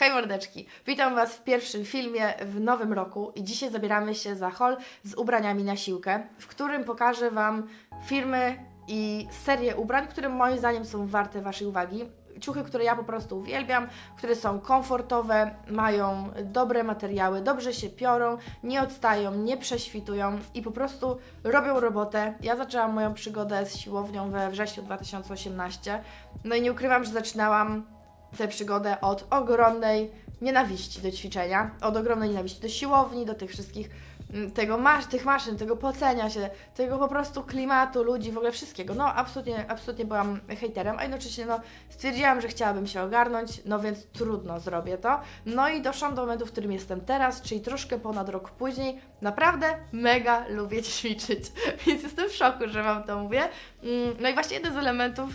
Hej mordeczki, witam Was w pierwszym filmie w nowym roku i dzisiaj zabieramy się za haul z ubraniami na siłkę, w którym pokażę Wam firmy i serię ubrań, które moim zdaniem są warte Waszej uwagi. Ciuchy, które ja po prostu uwielbiam, które są komfortowe, mają dobre materiały, dobrze się piorą, nie odstają, nie prześwitują i po prostu robią robotę. Ja zaczęłam moją przygodę z siłownią we wrześniu 2018, no i nie ukrywam, że zaczynałam tę przygodę od ogromnej nienawiści do ćwiczenia, od ogromnej nienawiści do siłowni, do tych wszystkich, mm, tego masz, tych maszyn, tego pocenia się, tego po prostu klimatu, ludzi, w ogóle wszystkiego. No, absolutnie, absolutnie byłam hejterem, a jednocześnie no, stwierdziłam, że chciałabym się ogarnąć, no więc trudno zrobię to. No i doszłam do momentu, w którym jestem teraz, czyli troszkę ponad rok później. Naprawdę mega lubię ćwiczyć, więc jestem w szoku, że Wam to mówię. Mm, No i właśnie jeden z elementów,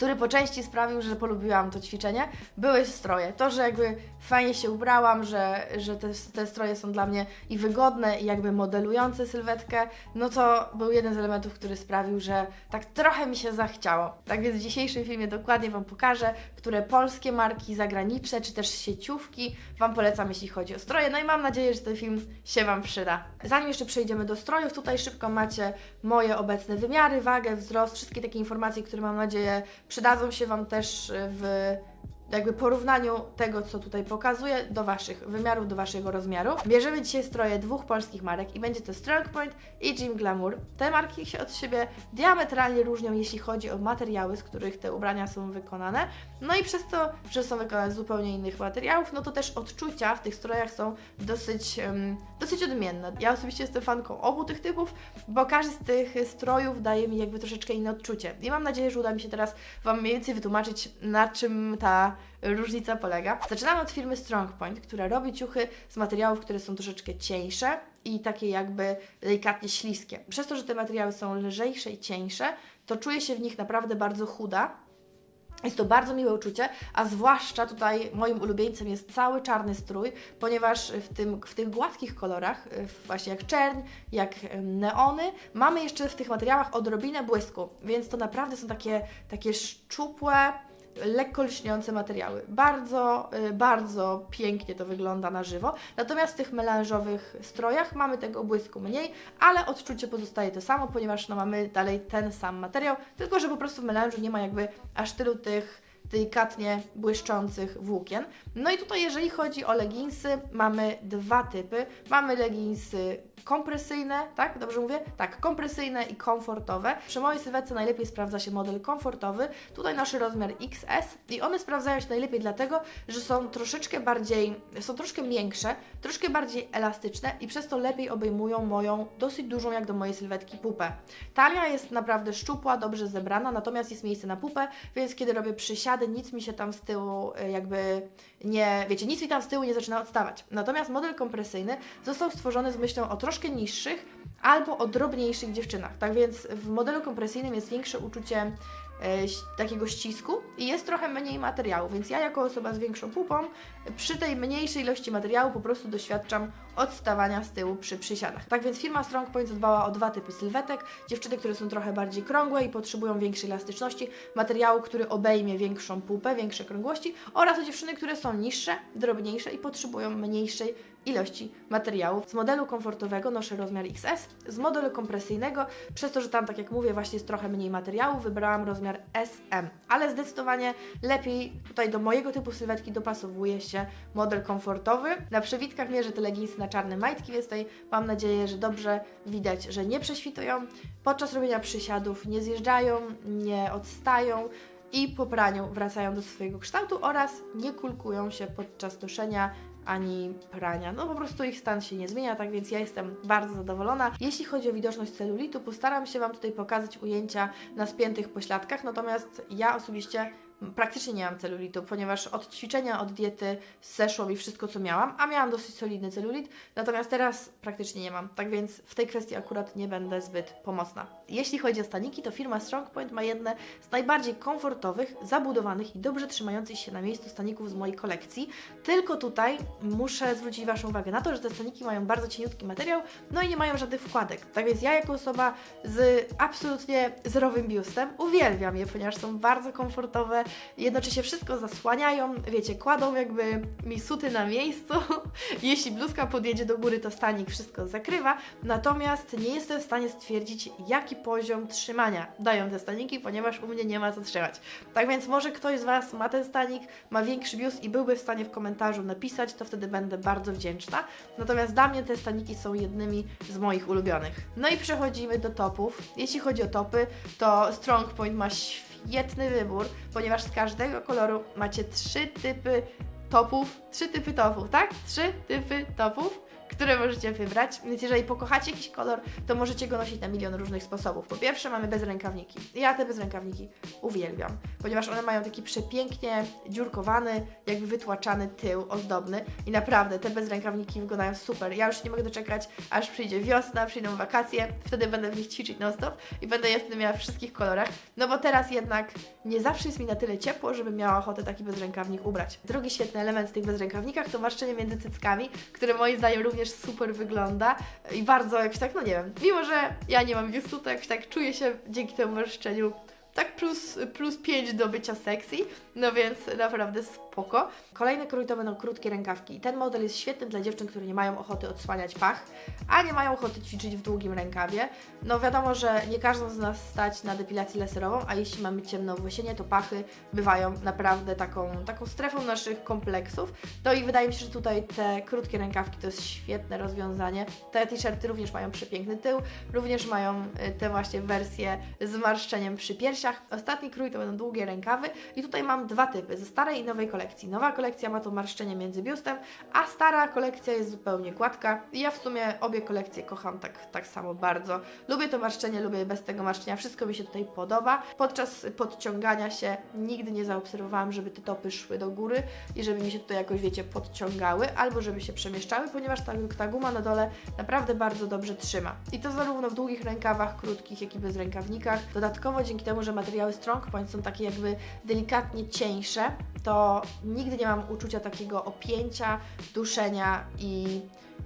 który po części sprawił, że polubiłam to ćwiczenie, były stroje. To, że jakby fajnie się ubrałam, że, że te, te stroje są dla mnie i wygodne, i jakby modelujące sylwetkę, no to był jeden z elementów, który sprawił, że tak trochę mi się zachciało. Tak więc w dzisiejszym filmie dokładnie Wam pokażę, które polskie marki zagraniczne, czy też sieciówki Wam polecam, jeśli chodzi o stroje. No i mam nadzieję, że ten film się Wam przyda. Zanim jeszcze przejdziemy do strojów, tutaj szybko macie moje obecne wymiary, wagę, wzrost, wszystkie takie informacje, które mam nadzieję przydadzą się Wam też w jakby porównaniu tego, co tutaj pokazuję, do Waszych wymiarów, do Waszego rozmiaru. Bierzemy dzisiaj stroje dwóch polskich marek i będzie to Strong Point i Gym Glamour. Te marki się od siebie diametralnie różnią, jeśli chodzi o materiały, z których te ubrania są wykonane. No i przez to, że są wykonane z zupełnie innych materiałów, no to też odczucia w tych strojach są dosyć, em, dosyć odmienne. Ja osobiście jestem fanką obu tych typów, bo każdy z tych strojów daje mi jakby troszeczkę inne odczucie. I mam nadzieję, że uda mi się teraz Wam mniej więcej wytłumaczyć, na czym ta różnica polega. Zaczynamy od firmy Strong Point, która robi ciuchy z materiałów, które są troszeczkę cieńsze i takie jakby delikatnie śliskie. Przez to, że te materiały są lżejsze i cieńsze, to czuję się w nich naprawdę bardzo chuda. Jest to bardzo miłe uczucie, a zwłaszcza tutaj moim ulubieńcem jest cały czarny strój, ponieważ w, tym, w tych gładkich kolorach, y, właśnie jak czerń, jak em, neony, mamy jeszcze w tych materiałach odrobinę błysku, więc to naprawdę są takie, takie szczupłe, lekko lśniące materiały. Bardzo, y, bardzo pięknie to wygląda na żywo. Natomiast w tych melanżowych strojach mamy tego błysku mniej, ale odczucie pozostaje to samo, ponieważ no, mamy dalej ten sam materiał, tylko że po prostu w melanżu nie ma jakby aż tylu tych delikatnie błyszczących włókien. No i tutaj jeżeli chodzi o leginsy, mamy dwa typy. Mamy leginsy kompresyjne, tak? Dobrze mówię? Tak, kompresyjne i komfortowe. Przy mojej sylwetce najlepiej sprawdza się model komfortowy. Tutaj nasz rozmiar XS i one sprawdzają się najlepiej dlatego, że są troszeczkę bardziej, są troszkę większe, troszkę bardziej elastyczne i przez to lepiej obejmują moją dosyć dużą jak do mojej sylwetki pupę. Talia jest naprawdę szczupła, dobrze zebrana, natomiast jest miejsce na pupę, więc kiedy robię przysiady, nic mi się tam z tyłu y, jakby nie, wiecie, nic mi tam z tyłu nie zaczyna odstawać. Natomiast model kompresyjny został stworzony z myślą o troszkę niższych albo o drobniejszych dziewczynach. Tak więc w modelu kompresyjnym jest większe uczucie e, takiego ścisku i jest trochę mniej materiału, więc ja jako osoba z większą pupą przy tej mniejszej ilości materiału po prostu doświadczam odstawania z tyłu przy przysiadach. Tak więc firma Strong Point zadbała o dwa typy sylwetek. Dziewczyny, które są trochę bardziej krągłe i potrzebują większej elastyczności, materiału, który obejmie większą pupę, większe krągłości oraz o dziewczyny, które są niższe, drobniejsze i potrzebują mniejszej ilości materiałów. Z modelu komfortowego noszę rozmiar XS, z modelu kompresyjnego, przez to, że tam, tak jak mówię, właśnie jest trochę mniej materiału, wybrałam rozmiar SM, ale zdecydowanie lepiej tutaj do mojego typu sylwetki dopasowuje się model komfortowy. Na przewitkach mierzę te leginsy na czarne majtki, więc tutaj mam nadzieję, że dobrze widać, że nie prześwitują. Podczas robienia przysiadów nie zjeżdżają, nie odstają, i po praniu wracają do swojego kształtu oraz nie kulkują się podczas noszenia ani prania. No po prostu ich stan się nie zmienia, tak więc ja jestem bardzo zadowolona. Jeśli chodzi o widoczność celulitu, postaram się Wam tutaj pokazać ujęcia na spiętych pośladkach, natomiast ja osobiście praktycznie nie mam celulitu, ponieważ od ćwiczenia, od diety zeszło mi wszystko, co miałam, a miałam dosyć solidny celulit, natomiast teraz praktycznie nie mam, tak więc w tej kwestii akurat nie będę zbyt pomocna. Jeśli chodzi o staniki, to firma Strong Point ma jedne z najbardziej komfortowych, zabudowanych i dobrze trzymających się na miejscu staników z mojej kolekcji, tylko tutaj muszę zwrócić Waszą uwagę na to, że te staniki mają bardzo cieniutki materiał, no i nie mają żadnych wkładek, tak więc ja jako osoba z absolutnie zerowym biustem uwielbiam je, ponieważ są bardzo komfortowe, jednocześnie wszystko zasłaniają, wiecie, kładą jakby mi suty na miejscu. Jeśli bluzka podjedzie do góry, to stanik wszystko zakrywa, natomiast nie jestem w stanie stwierdzić, jaki poziom trzymania dają te staniki, ponieważ u mnie nie ma co trzymać. Tak więc może ktoś z Was ma ten stanik, ma większy biust i byłby w stanie w komentarzu napisać, to wtedy będę bardzo wdzięczna. Natomiast dla mnie te staniki są jednymi z moich ulubionych. No i przechodzimy do topów. Jeśli chodzi o topy, to Strong Point ma świetny wybór, ponieważ z każdego koloru macie trzy typy topów, trzy typy topów, tak? Trzy typy topów, które możecie wybrać. Więc jeżeli pokochacie jakiś kolor, to możecie go nosić na milion różnych sposobów. Po pierwsze mamy bezrękawniki. Ja te bezrękawniki uwielbiam, ponieważ one mają taki przepięknie dziurkowany, jakby wytłaczany tył ozdobny i naprawdę te bezrękawniki wyglądają super. Ja już nie mogę doczekać, aż przyjdzie wiosna, przyjdą wakacje, wtedy będę w nich ćwiczyć non stop i będę je wtedy miała w wszystkich kolorach. No bo teraz jednak nie zawsze jest mi na tyle ciepło, żebym miała ochotę taki bezrękawnik ubrać. Drugi świetny element w tych bezrękawnikach to marszczenie między cyckami, które moim zdaniem również super wygląda. I bardzo jakoś tak, no nie wiem, mimo że ja nie mam biustu, to jakoś tak czuję się dzięki temu marszczeniu tak plus, plus 5 do bycia sexy, no więc naprawdę spoko. Kolejny krój to będą krótkie rękawki. I ten model jest świetny dla dziewczyn, które nie mają ochoty odsłaniać pach, a nie mają ochoty ćwiczyć w długim rękawie. No wiadomo, że nie każdą z nas stać na depilację laserową, a jeśli mamy ciemno włosienie, to pachy bywają naprawdę taką, taką strefą naszych kompleksów. No i wydaje mi się, że tutaj te krótkie rękawki to jest świetne rozwiązanie. Te t-shirty również mają przepiękny tył, również mają y, te właśnie wersje z marszczeniem przy piersiach. Ostatni krój to będą długie rękawy i tutaj mam dwa typy, ze starej i nowej kolekcji. Nowa kolekcja ma to marszczenie między biustem, a stara kolekcja jest zupełnie gładka. Ja w sumie obie kolekcje kocham tak, tak samo bardzo. Lubię to marszczenie, lubię bez tego marszczenia, wszystko mi się tutaj podoba. Podczas podciągania się nigdy nie zaobserwowałam, żeby te topy szły do góry i żeby mi się tutaj jakoś, wiecie, podciągały, albo żeby się przemieszczały, ponieważ ta, ta guma na dole naprawdę bardzo dobrze trzyma. I to zarówno w długich rękawach, krótkich, jak i bez rękawnikach. Dodatkowo dzięki temu, że materiały Strong Point są takie jakby delikatnie cieńsze, to nigdy nie mam uczucia takiego opięcia, duszenia i,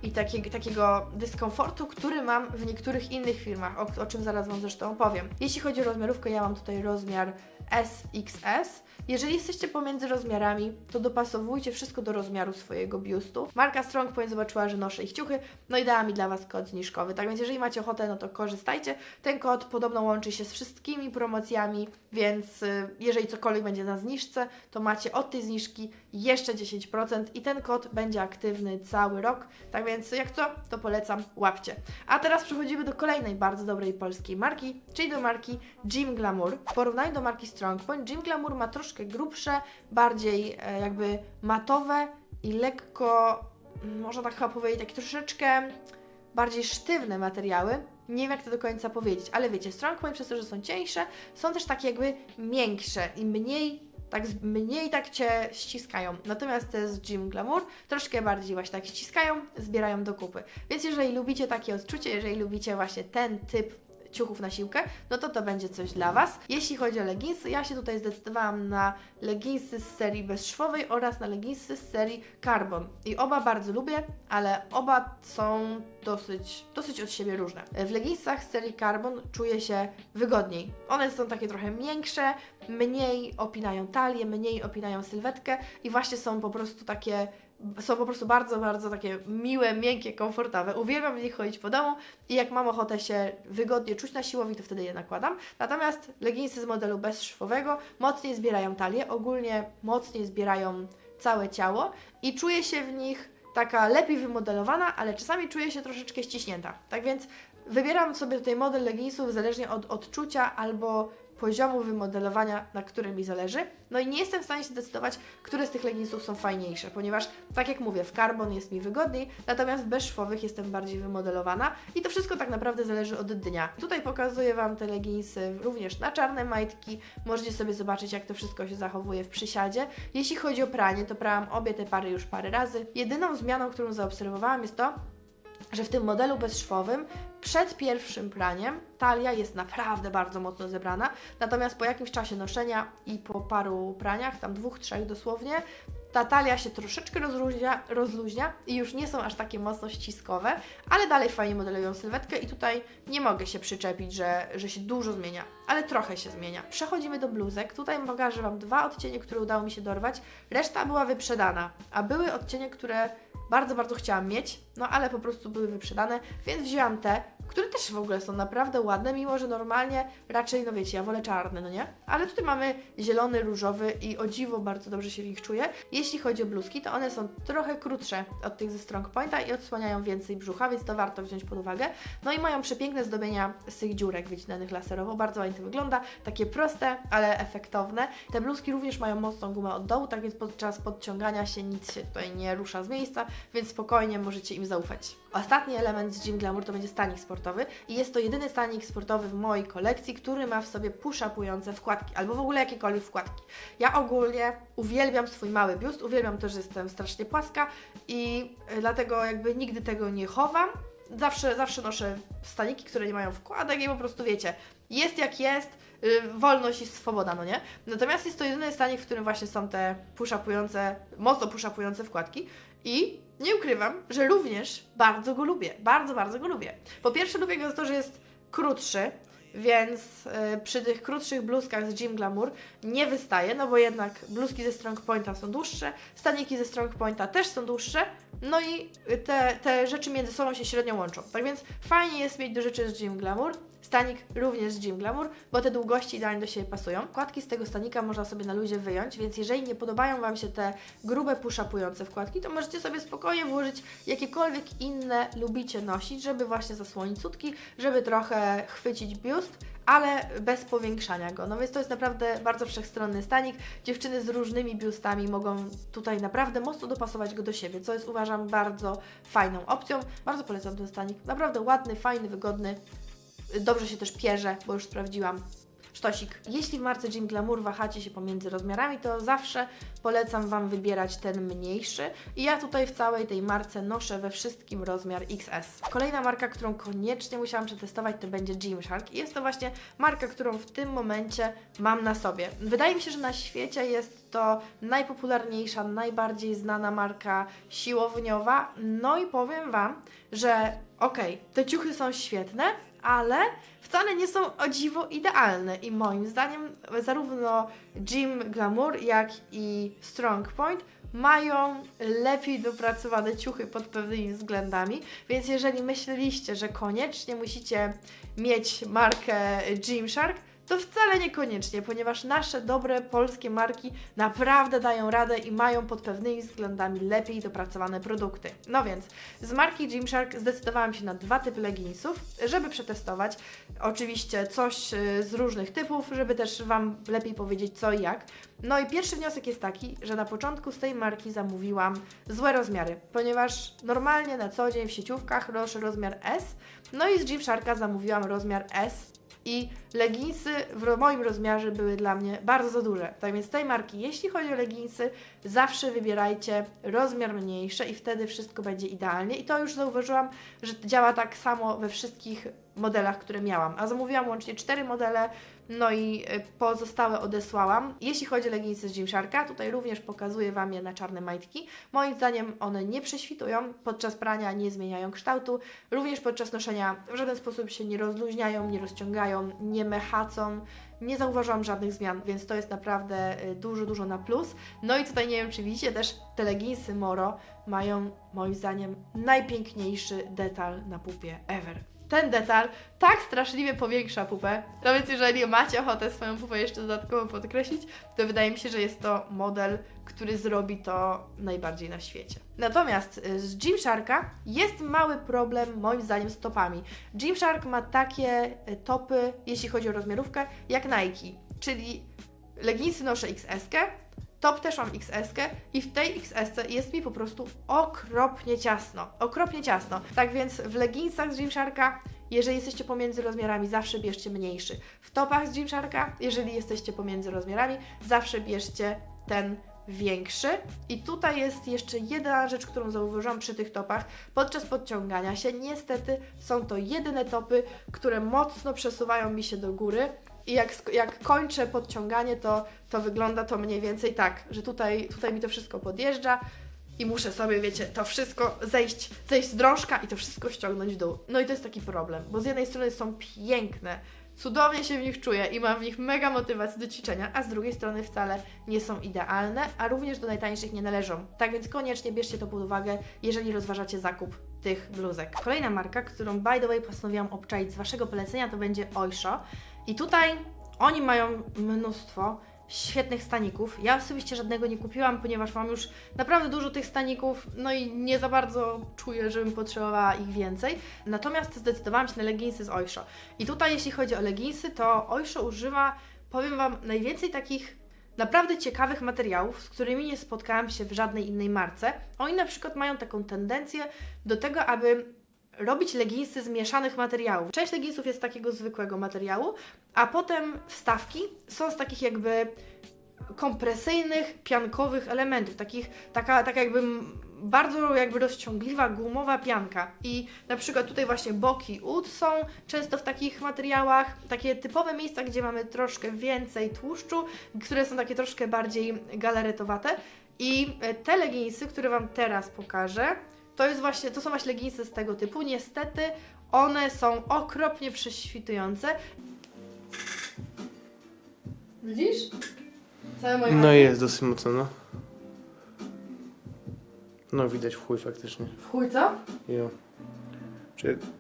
i takiego, dyskomfortu, który mam w niektórych innych filmach, o, o czym zaraz Wam zresztą opowiem. Jeśli chodzi o rozmiarówkę, ja mam tutaj rozmiar SXS. Jeżeli jesteście pomiędzy rozmiarami, to dopasowujcie wszystko do rozmiaru swojego biustu. Marka Strong Point zobaczyła, że noszę ich ciuchy, no i dała mi dla Was kod zniżkowy. Tak więc jeżeli macie ochotę, no to korzystajcie. Ten kod podobno łączy się z wszystkimi promocjami, więc y, jeżeli cokolwiek będzie na zniżce, to macie od tej zniżki jeszcze 10% i ten kod będzie aktywny cały rok. Tak więc jak co, to polecam, łapcie. A teraz przechodzimy do kolejnej bardzo dobrej polskiej marki, czyli do marki Gym Glamour. W porównaniu do marki Strong Point, Gym Glamour ma troszkę grubsze, bardziej e, jakby matowe i lekko, mm, można tak chyba powiedzieć, takie troszeczkę bardziej sztywne materiały. Nie wiem, jak to do końca powiedzieć, ale wiecie, Strong Point przez to, że są cieńsze, są też takie jakby miększe i mniej tak mniej tak Cię ściskają. Natomiast te z Gym Glamour troszkę bardziej właśnie tak ściskają, zbierają do kupy. Więc jeżeli lubicie takie odczucie, jeżeli lubicie właśnie ten typ ciuchów na siłkę, no to to będzie coś dla Was. Jeśli chodzi o leginsy, ja się tutaj zdecydowałam na leginsy z serii bezszwowej oraz na leginsy z serii Carbon. I oba bardzo lubię, ale oba są dosyć, dosyć od siebie różne. W leginsach z serii Carbon czuję się wygodniej. One są takie trochę miększe, mniej opinają talię, mniej opinają sylwetkę i właśnie są po prostu takie są po prostu bardzo, bardzo takie miłe, miękkie, komfortowe. Uwielbiam w nich chodzić po domu i jak mam ochotę się wygodnie czuć na siłowni, to wtedy je nakładam. Natomiast leginsy z modelu bezszwowego mocniej zbierają talię, ogólnie mocniej zbierają całe ciało i czuję się w nich taka lepiej wymodelowana, ale czasami czuję się troszeczkę ściśnięta. Tak więc wybieram sobie tutaj model leginsów zależnie od odczucia albo poziomu wymodelowania, na którym mi zależy. No i nie jestem w stanie się zdecydować, które z tych leginsów są fajniejsze, ponieważ, tak jak mówię, w carbon jest mi wygodniej, natomiast w bezszwowych jestem bardziej wymodelowana i to wszystko tak naprawdę zależy od dnia. Tutaj pokazuję Wam te leginsy również na czarne majtki, możecie sobie zobaczyć, jak to wszystko się zachowuje w przysiadzie. Jeśli chodzi o pranie, to prałam obie te pary już parę razy. Jedyną zmianą, którą zaobserwowałam jest to, że w tym modelu bezszwowym przed pierwszym praniem talia jest naprawdę bardzo mocno zebrana, natomiast po jakimś czasie noszenia i po paru praniach, tam dwóch, trzech dosłownie, ta talia się troszeczkę rozluźnia, rozluźnia i już nie są aż takie mocno ściskowe, ale dalej fajnie modelują sylwetkę i tutaj nie mogę się przyczepić, że, że się dużo zmienia, ale trochę się zmienia. Przechodzimy do bluzek. Tutaj pokażę Wam dwa odcienie, które udało mi się dorwać. Reszta była wyprzedana, a były odcienie, które bardzo, bardzo chciałam mieć, no ale po prostu były wyprzedane, więc wzięłam te, które też w ogóle są naprawdę ładne, mimo że normalnie raczej, no wiecie, ja wolę czarne, no nie? Ale tutaj mamy zielony, różowy i o dziwo bardzo dobrze się w nich czuję. Jeśli chodzi o bluzki, to one są trochę krótsze od tych ze Strong Pointa i odsłaniają więcej brzucha, więc to warto wziąć pod uwagę. No i mają przepiękne zdobienia z tych dziurek wycinanych laserowo, bardzo ładnie to wygląda, takie proste, ale efektowne. Te bluzki również mają mocną gumę od dołu, tak więc podczas podciągania się nic się tutaj nie rusza z miejsca, więc spokojnie możecie im zaufać. Ostatni element z Gym Glamour to będzie stanik sportowy i jest to jedyny stanik sportowy w mojej kolekcji, który ma w sobie push-upujące wkładki, albo w ogóle jakiekolwiek wkładki. Ja ogólnie uwielbiam swój mały biust, uwielbiam to, że jestem strasznie płaska i y, dlatego jakby nigdy tego nie chowam. Zawsze, zawsze noszę staniki, które nie mają wkładek i po prostu wiecie, jest jak jest, y, wolność i swoboda, no nie? Natomiast jest to jedyny stanik, w którym właśnie są te push-upujące, mocno push-upujące wkładki i nie ukrywam, że również bardzo go lubię. Bardzo, bardzo go lubię. Po pierwsze lubię go za to, że jest krótszy, więc y, przy tych krótszych bluzkach z Gym Glamour nie wystaje, no bo jednak bluzki ze Strong Pointa są dłuższe, staniki ze Strong Pointa też są dłuższe, no i te, te rzeczy między sobą się średnio łączą. Tak więc fajnie jest mieć do rzeczy z Gym Glamour, stanik również z Gym Glamour, bo te długości idealnie do siebie pasują. Wkładki z tego stanika można sobie na luzie wyjąć, więc jeżeli nie podobają Wam się te grube push-upujące wkładki, to możecie sobie spokojnie włożyć jakiekolwiek inne lubicie nosić, żeby właśnie zasłonić sutki, żeby trochę chwycić biust, ale bez powiększania go. No więc to jest naprawdę bardzo wszechstronny stanik. Dziewczyny z różnymi biustami mogą tutaj naprawdę mocno dopasować go do siebie, co jest uważam bardzo fajną opcją. Bardzo polecam ten stanik. Naprawdę ładny, fajny, wygodny. Dobrze się też pierze, bo już sprawdziłam. Sztosik. Jeśli w marce Gym Glamour wahacie się pomiędzy rozmiarami, to zawsze polecam Wam wybierać ten mniejszy. I ja tutaj w całej tej marce noszę we wszystkim rozmiar XS. Kolejna marka, którą koniecznie musiałam przetestować, to będzie Gymshark. I jest to właśnie marka, którą w tym momencie mam na sobie. Wydaje mi się, że na świecie jest to najpopularniejsza, najbardziej znana marka siłowniowa. No i powiem Wam, że okej, te ciuchy są świetne, ale wcale nie są o dziwo idealne i moim zdaniem zarówno Gym Glamour, jak i Strong Point mają lepiej dopracowane ciuchy pod pewnymi względami, więc jeżeli myśleliście, że koniecznie musicie mieć markę Gymshark, to wcale niekoniecznie, ponieważ nasze dobre polskie marki naprawdę dają radę i mają pod pewnymi względami lepiej dopracowane produkty. No więc z marki Gymshark zdecydowałam się na dwa typy leginsów, żeby przetestować. Oczywiście coś y, z różnych typów, żeby też Wam lepiej powiedzieć co i jak. No i pierwszy wniosek jest taki, że na początku z tej marki zamówiłam złe rozmiary, ponieważ normalnie na co dzień w sieciówkach noszę rozmiar S, no i z Gymsharka zamówiłam rozmiar S i leginsy w moim rozmiarze były dla mnie bardzo duże. Tak więc tej marki, jeśli chodzi o leginsy, zawsze wybierajcie rozmiar mniejszy i wtedy wszystko będzie idealnie. I to już zauważyłam, że działa tak samo we wszystkich modelach, które miałam. A zamówiłam łącznie cztery modele, no i y, pozostałe odesłałam. Jeśli chodzi o leginsy z Gymsharka, tutaj również pokazuję Wam je na czarne majtki. Moim zdaniem one nie prześwitują, podczas prania nie zmieniają kształtu, również podczas noszenia w żaden sposób się nie rozluźniają, nie rozciągają, nie mechacą. Nie zauważyłam żadnych zmian, więc to jest naprawdę y, dużo, dużo na plus. No i tutaj nie wiem, czy widzicie też te leginsy Moro mają moim zdaniem najpiękniejszy detal na pupie ever ten detal tak straszliwie powiększa pupę. No więc jeżeli macie ochotę swoją pupę jeszcze dodatkowo podkreślić, to wydaje mi się, że jest to model, który zrobi to najbardziej na świecie. Natomiast y, z Gymsharka jest mały problem moim zdaniem z topami. Gymshark ma takie y, topy, jeśli chodzi o rozmiarówkę, jak Nike, czyli leginsy noszę XS, Top też mam XS i w tej XS jest mi po prostu okropnie ciasno. Okropnie ciasno. Tak więc w leginsach z Gymsharka jeżeli jesteście pomiędzy rozmiarami, zawsze bierzcie mniejszy. W topach z Gymsharka, jeżeli jesteście pomiędzy rozmiarami, zawsze bierzcie ten większy. I tutaj jest jeszcze jedna rzecz, którą zauważyłam przy tych topach. Podczas podciągania się, niestety są to jedyne topy, które mocno przesuwają mi się do góry I jak, jak kończę podciąganie, to, to wygląda to mniej więcej tak, że tutaj, tutaj mi to wszystko podjeżdża i muszę sobie, wiecie, to wszystko zejść, zejść z drążka i to wszystko ściągnąć w dół. No i to jest taki problem, bo z jednej strony są piękne, cudownie się w nich czuję i mam w nich mega motywację do ćwiczenia, a z drugiej strony wcale nie są idealne, a również do najtańszych nie należą. Tak więc koniecznie bierzcie to pod uwagę, jeżeli rozważacie zakup tych bluzek. Kolejna marka, którą by the way postanowiłam obczaić z Waszego polecenia, to będzie Oysho. I tutaj oni mają mnóstwo świetnych staników. Ja osobiście żadnego nie kupiłam, ponieważ mam już naprawdę dużo tych staników, no i nie za bardzo czuję, żebym potrzebowała ich więcej. Natomiast zdecydowałam się na leginsy z Oysho. I tutaj jeśli chodzi o leginsy, to Oysho używa, powiem Wam, najwięcej takich naprawdę ciekawych materiałów, z którymi nie spotkałam się w żadnej innej marce. Oni na przykład mają taką tendencję do tego, aby robić leginsy z mieszanych materiałów. Część leginsów jest z takiego zwykłego materiału, a potem wstawki są z takich jakby kompresyjnych, piankowych elementów, takich, taka, taka jakby bardzo jakby rozciągliwa, gumowa pianka. I na przykład tutaj właśnie boki ud są często w takich materiałach, takie typowe miejsca, gdzie mamy troszkę więcej tłuszczu, które są takie troszkę bardziej galaretowate. I e, te leginsy, które Wam teraz pokażę, to jest właśnie, to są właśnie leginsy z tego typu. Niestety one są okropnie prześwitujące. Widzisz? Całe moje No jest dosyć mocno, no. No widać w chuj faktycznie. W chuj co? Jo.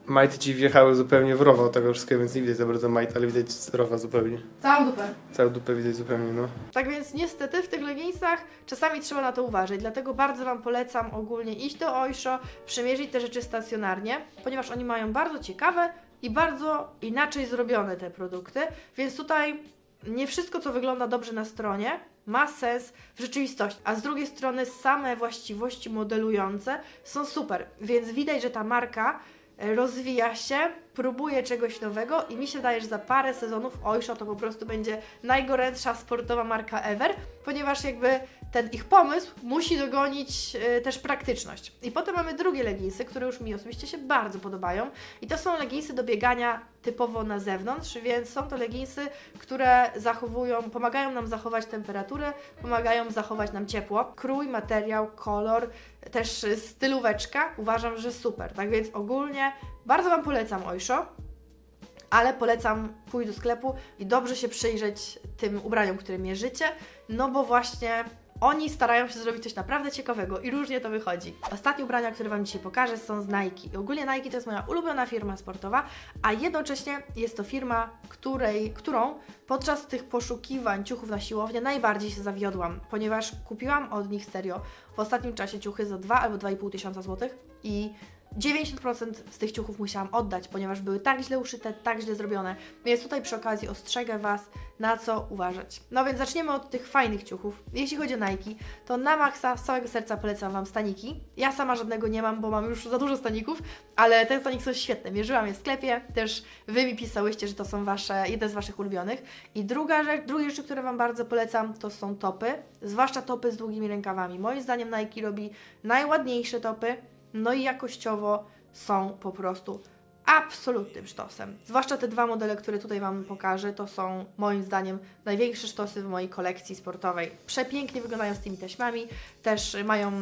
Majty ci wjechały zupełnie w rowa od tego wszystkiego, więc nie widać za bardzo majt, ale widać rowa zupełnie. Całą dupę. Całą dupę widać zupełnie, no. Tak więc niestety w tych leginsach czasami trzeba na to uważać, dlatego bardzo Wam polecam ogólnie iść do Oysho, przymierzyć te rzeczy stacjonarnie, ponieważ oni mają bardzo ciekawe i bardzo inaczej zrobione te produkty, więc tutaj nie wszystko, co wygląda dobrze na stronie, ma sens w rzeczywistości, a z drugiej strony same właściwości modelujące są super, więc widać, że ta marka rozwija się, próbuje czegoś nowego i mi się wydaje, że za parę sezonów Oysho to po prostu będzie najgorętsza sportowa marka ever, ponieważ jakby ten ich pomysł musi dogonić e, też praktyczność. I potem mamy drugie leginsy, które już mi osobiście się bardzo podobają i to są leginsy do biegania typowo na zewnątrz, więc są to leginsy, które zachowują, pomagają nam zachować temperaturę, pomagają zachować nam ciepło. Krój, materiał, kolor, też y, stylóweczka uważam, że super. Tak więc ogólnie bardzo Wam polecam Oysho, ale polecam pójść do sklepu i dobrze się przyjrzeć tym ubraniom, które mierzycie, no bo właśnie oni starają się zrobić coś naprawdę ciekawego i różnie to wychodzi. Ostatnie ubrania, które Wam dzisiaj pokażę, są z Nike. I ogólnie Nike to jest moja ulubiona firma sportowa, a jednocześnie jest to firma, której, którą podczas tych poszukiwań ciuchów na siłownię najbardziej się zawiodłam, ponieważ kupiłam od nich serio w ostatnim czasie ciuchy za 2 albo 2,5 tysiąca złotych i 90% z tych ciuchów musiałam oddać, ponieważ były tak źle uszyte, tak źle zrobione. Więc tutaj przy okazji ostrzegę Was, na co uważać. No więc zaczniemy od tych fajnych ciuchów. Jeśli chodzi o Nike, to na maksa z całego serca polecam Wam staniki. Ja sama żadnego nie mam, bo mam już za dużo staników, ale te staniki są świetne. Mierzyłam je w sklepie, też Wy mi pisałyście, że to są Wasze, jedne z Waszych ulubionych. I druga rzecz, drugie rzeczy, które Wam bardzo polecam, to są topy, zwłaszcza topy z długimi rękawami. Moim zdaniem Nike robi najładniejsze topy, no i jakościowo są po prostu absolutnym sztosem. Zwłaszcza te dwa modele, które tutaj Wam pokażę, to są moim zdaniem największe sztosy w mojej kolekcji sportowej. Przepięknie wyglądają z tymi taśmami, też mają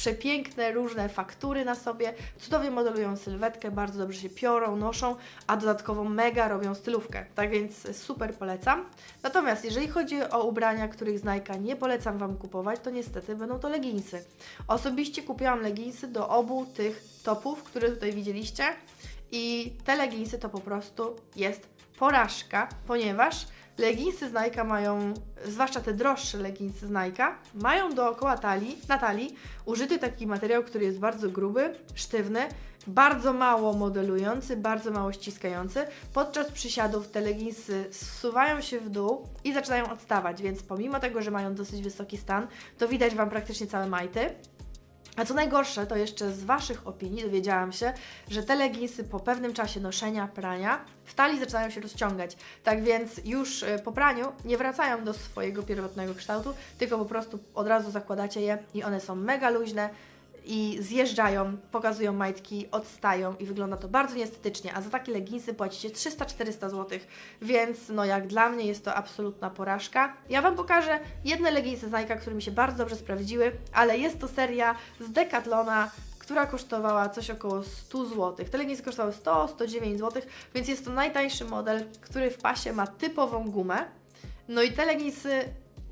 przepiękne, różne faktury na sobie, cudownie modelują sylwetkę, bardzo dobrze się piorą, noszą, a dodatkowo mega robią stylówkę. Tak więc super polecam. Natomiast jeżeli chodzi o ubrania, których z Nike nie polecam Wam kupować, to niestety będą to leginsy. Osobiście kupiłam leginsy do obu tych topów, które tutaj widzieliście i te leginsy to po prostu jest porażka, ponieważ leginsy z Nike mają, zwłaszcza te droższe leginsy z Nike, mają dookoła talii, na talii użyty taki materiał, który jest bardzo gruby, sztywny, bardzo mało modelujący, bardzo mało ściskający. Podczas przysiadów te leginsy zsuwają się w dół i zaczynają odstawać, więc pomimo tego, że mają dosyć wysoki stan, to widać Wam praktycznie całe majty. A co najgorsze, to jeszcze z Waszych opinii dowiedziałam się, że te leginsy po pewnym czasie noszenia, prania w talii zaczynają się rozciągać. Tak więc już y, po praniu nie wracają do swojego pierwotnego kształtu, tylko po prostu od razu zakładacie je i one są mega luźne. I zjeżdżają, pokazują majtki, odstają i wygląda to bardzo nieestetycznie, a za takie leginsy płacicie 300-400 zł, więc no jak dla mnie jest to absolutna porażka. Ja Wam pokażę jedne leginsy z Nike, które mi się bardzo dobrze sprawdziły, ale jest to seria z Decathlona, która kosztowała coś około 100 zł. Te leginsy kosztowały 100-109 zł, więc jest to najtańszy model, który w pasie ma typową gumę. No i te leginsy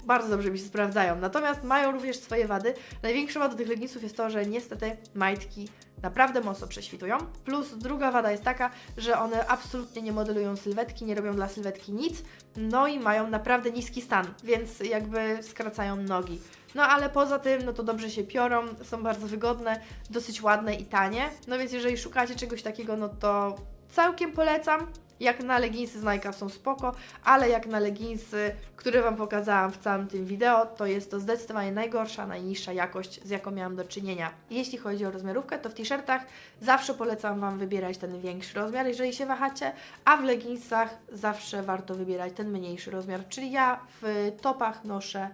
bardzo dobrze mi się sprawdzają. Natomiast mają również swoje wady. Największą wadą tych leginsów jest to, że niestety majtki naprawdę mocno prześwitują. Plus druga wada jest taka, że one absolutnie nie modelują sylwetki, nie robią dla sylwetki nic, no i mają naprawdę niski stan, więc jakby skracają nogi. No ale poza tym, no to dobrze się piorą, są bardzo wygodne, dosyć ładne i tanie. No więc jeżeli szukacie czegoś takiego, no to całkiem polecam. Jak na leginsy z Nike są spoko, ale jak na leginsy, które Wam pokazałam w całym tym wideo, to jest to zdecydowanie najgorsza, najniższa jakość, z jaką miałam do czynienia. Jeśli chodzi o rozmiarówkę, to w t-shirtach zawsze polecam Wam wybierać ten większy rozmiar, jeżeli się wahacie, a w leginsach zawsze warto wybierać ten mniejszy rozmiar, czyli ja w topach noszę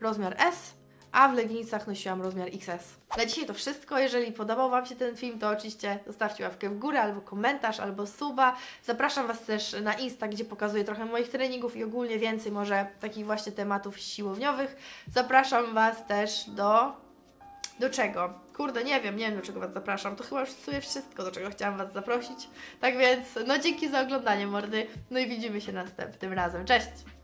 rozmiar S, a w leginsach nosiłam rozmiar XS. Na dzisiaj to wszystko. Jeżeli podobał Wam się ten film, to oczywiście zostawcie łapkę w górę, albo komentarz, albo suba. Zapraszam Was też na Insta, gdzie pokazuję trochę moich treningów i ogólnie więcej może takich właśnie tematów siłowniowych. Zapraszam Was też do... Do czego? Kurde, nie wiem, nie wiem do czego Was zapraszam. To chyba już w sumie wszystko, do czego chciałam Was zaprosić. Tak więc, no dzięki za oglądanie, mordy. No i widzimy się następnym razem. Cześć!